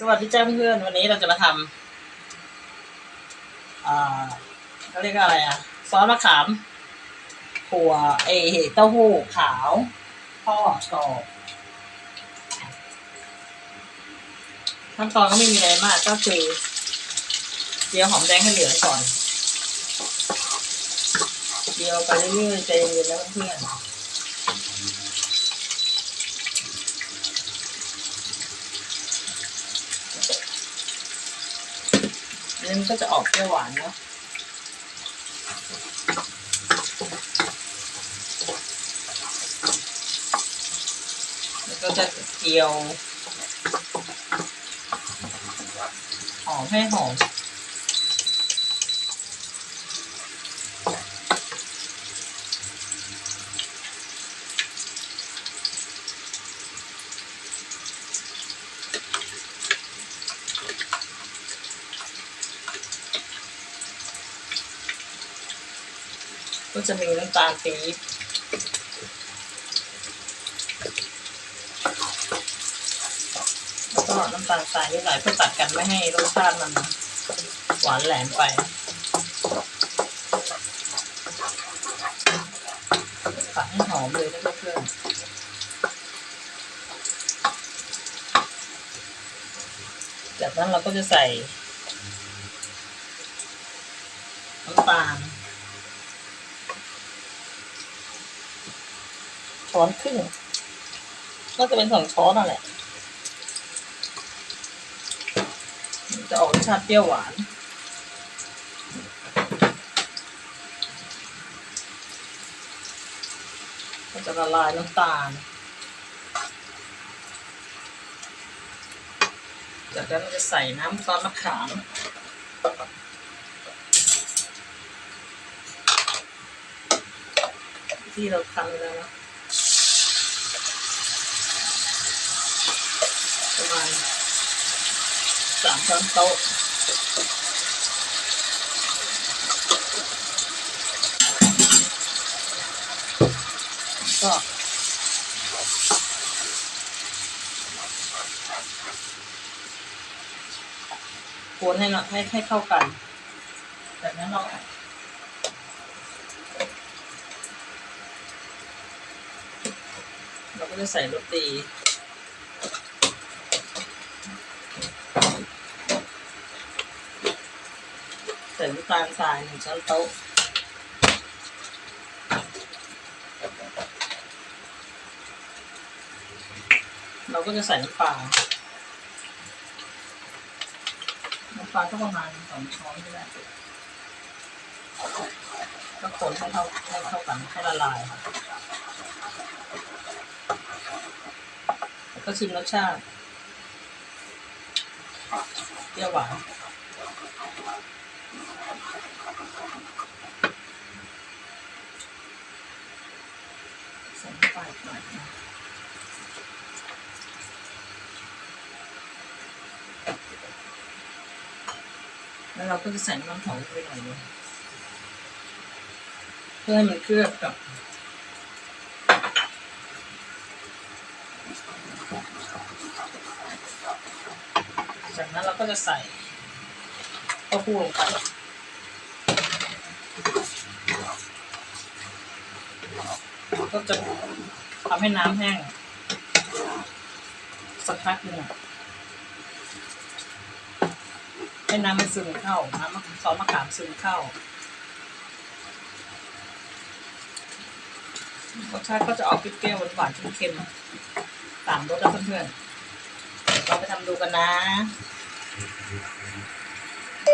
สวัสดีจ้าเพื่อนๆวันนี้เราจะมาทำอ่าเขาเรียกว่าอะไรอะซอสมะขามถั่วเอเต้าหู้ขาวทอดกรอบขั้นตอนก็ไม่มีอะไรมากก็คือเจียวหอมแดงให้เหลืองก่อนเจียวไปเรื่อยๆใจเย็นๆแล้วเพื่อนๆ นี่มันก็จะออกเปรี้ยวหวานเนาะแล้วก็จะเจียวหอมให้หอม ก็จะมีน้ำตาลปี๊บแล้วก็น้ำตาลทรายนิดหน่อยเพื่อตัดกันไม่ให้รสชาติมันหวานแหลมไปผัดให้หอมเลยนะเพื่อนจากนั้นเราก็จะใส่น้ำตาล ช้อนครึ่งน่าจะเป็นสองช้อนนั่นแหละจะออกรสชาติเปรี้ยวหวานก็จะละลายน้ำตาล จากนั้นจะใส่น้ำซอสมะขามที่เราทำแล้วนะ ประมาณสามช้อนโต๊ะก็กวนให้เนาะให้ให้เข้ากันจากนั้นเราเราก็จะใส่รสดี ส่น้ำตาลทรายหนึ่งช้อนโต๊ะเราก็จะใส่น้ำปลา น้ำปลาก็ประมาณสองช้อนก็ได้ก็คนให้เข้าให้เข้ากันให้ละลายแล้วก็ชิมรสชาติเปรี้ยวหวาน ส่น้ำปลาอีกหน่อนแล้วเราก็จะใส่น้ำมันหอมไปหน่อยนึงเพื่อให้มันเคลือบกับจากนั้นเราก็จะใส่เต้าหู้ลงไป ก็จะทำให้น้ำแห้ง สักพักหนึ่งให้น้ำมันซึมเข้า น้ำซอสมะขามซึมเข้ารสชาติก็จะออกเปรี้ยวหวานๆเค็มๆตามรสแล้วเพื่อนๆเราไปทำดูกันนะ